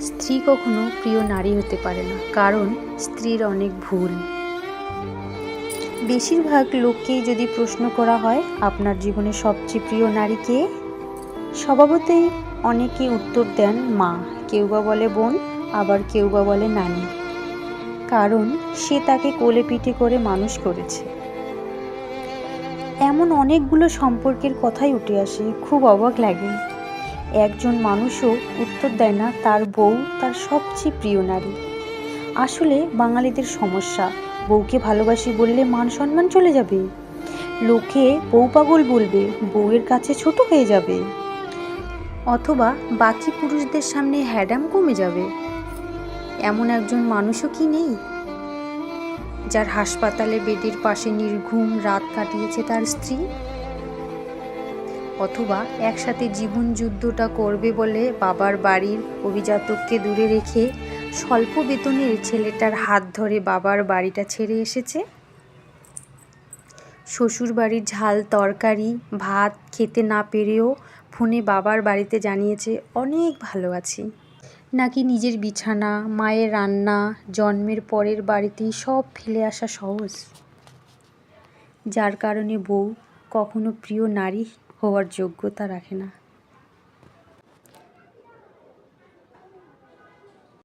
স্ত্রী কখনো প্রিয় নারী হতে পারে না, কারণ স্ত্রীর অনেক ভুল। বেশিরভাগ লোককেই যদি প্রশ্ন করা হয়, আপনার জীবনে সবচেয়ে প্রিয় নারী কে? স্বভাবতই অনেকে উত্তর দেন, মা। কেউ বা বলে বোন, আবার কেউ বা বলে নানি। কারণ সে তাকে কোলে পিঠে করে মানুষ করেছে। এমন অনেকগুলো সম্পর্কের কথাই উঠে আসে, খুব অবাক লাগে। একজন মানুষও উত্তর দেয় না তার বউ, তার সবচেয়ে প্রিয় নারী। আসলে বাঙালিদের সমস্যা, বউকে ভালোবাসি বললে মান সম্মান চলে যাবে। লোকে বউ পাগল বলবে, বউয়ের কাছে ছোট হয়ে যাবে। অথবা বাকি পুরুষদের সামনে হ্যাডাম কমে যাবে। এমন একজন মানুষও কি নেই? যার হাসপাতালে বেডের পাশে নির্ঘুম রাত কাটিয়েছে তার স্ত্রী? অথবা একসাথে জীবন যুদ্ধটা করবে বলে বাবার বাড়ির অভিজাতককে দূরে রেখে স্বল্প বেতনের ছেলেটার হাত ধরে বাবার বাড়িটা ছেড়ে এসেছে। শ্বশুর বাড়ির ঝাল, তরকারি, ভাত খেতে না পেরেও ফোনে বাবার বাড়িতে জানিয়েছে, অনেক ভালো আছি নাকি নিজের বিছানা, মায়ের রান্না, জন্মের পরের বাড়িতেই সব ফেলে আসা সহজ। যার কারণে বউ কখনো প্রিয় নারী হওয়ার যোগ্যতা রাখে না।